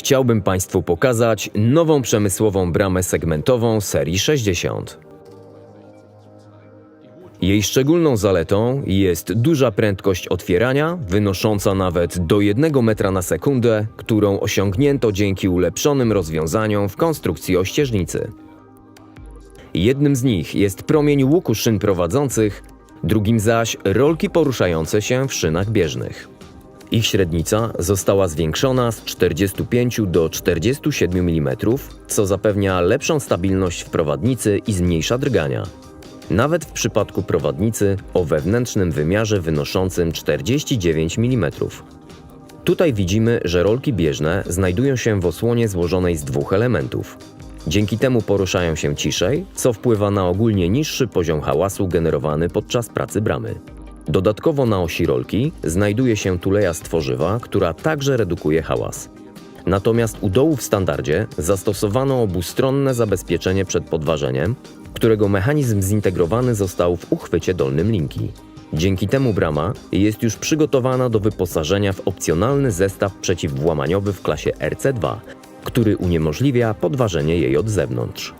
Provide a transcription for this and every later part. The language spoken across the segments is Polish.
Chciałbym Państwu pokazać nową przemysłową bramę segmentową serii 60. Jej szczególną zaletą jest duża prędkość otwierania, wynosząca nawet do 1 metra na sekundę, którą osiągnięto dzięki ulepszonym rozwiązaniom w konstrukcji ościeżnicy. Jednym z nich jest promień łuku szyn prowadzących, drugim zaś rolki poruszające się w szynach bieżnych. Ich średnica została zwiększona z 45 do 47 mm, co zapewnia lepszą stabilność w prowadnicy i zmniejsza drgania. Nawet w przypadku prowadnicy o wewnętrznym wymiarze wynoszącym 49 mm. Tutaj widzimy, że rolki bieżne znajdują się w osłonie złożonej z dwóch elementów. Dzięki temu poruszają się ciszej, co wpływa na ogólnie niższy poziom hałasu generowany podczas pracy bramy. Dodatkowo na osi rolki znajduje się tuleja z tworzywa, która także redukuje hałas. Natomiast u dołu w standardzie zastosowano obustronne zabezpieczenie przed podważeniem, którego mechanizm zintegrowany został w uchwycie dolnym linki. Dzięki temu brama jest już przygotowana do wyposażenia w opcjonalny zestaw przeciwwłamaniowy w klasie RC2, który uniemożliwia podważenie jej od zewnątrz.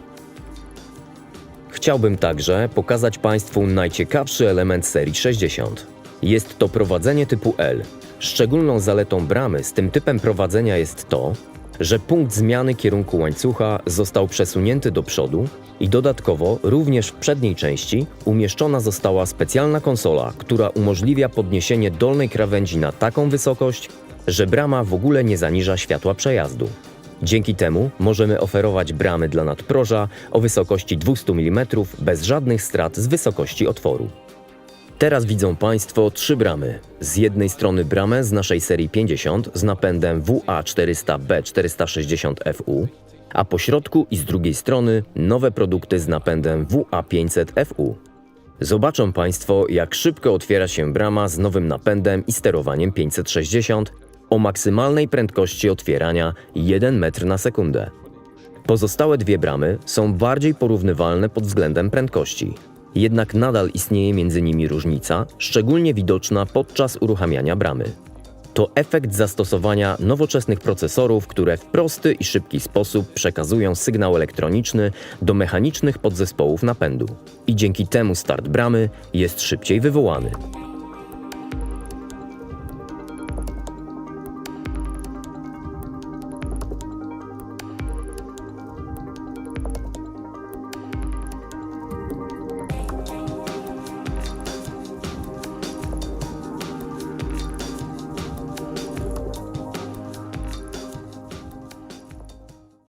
Chciałbym także pokazać Państwu najciekawszy element serii 60. Jest to prowadzenie typu L. Szczególną zaletą bramy z tym typem prowadzenia jest to, że punkt zmiany kierunku łańcucha został przesunięty do przodu i dodatkowo również w przedniej części umieszczona została specjalna konsola, która umożliwia podniesienie dolnej krawędzi na taką wysokość, że brama w ogóle nie zaniża światła przejazdu. Dzięki temu możemy oferować bramy dla nadproża o wysokości 200 mm bez żadnych strat z wysokości otworu. Teraz widzą Państwo trzy bramy. Z jednej strony bramę z naszej serii 50 z napędem WA400B460FU, a po środku i z drugiej strony nowe produkty z napędem WA500FU. Zobaczą Państwo, jak szybko otwiera się brama z nowym napędem i sterowaniem 560 o maksymalnej prędkości otwierania 1 metr na sekundę. Pozostałe dwie bramy są bardziej porównywalne pod względem prędkości. Jednak nadal istnieje między nimi różnica, szczególnie widoczna podczas uruchamiania bramy. To efekt zastosowania nowoczesnych procesorów, które w prosty i szybki sposób przekazują sygnał elektroniczny do mechanicznych podzespołów napędu. I dzięki temu start bramy jest szybciej wywołany.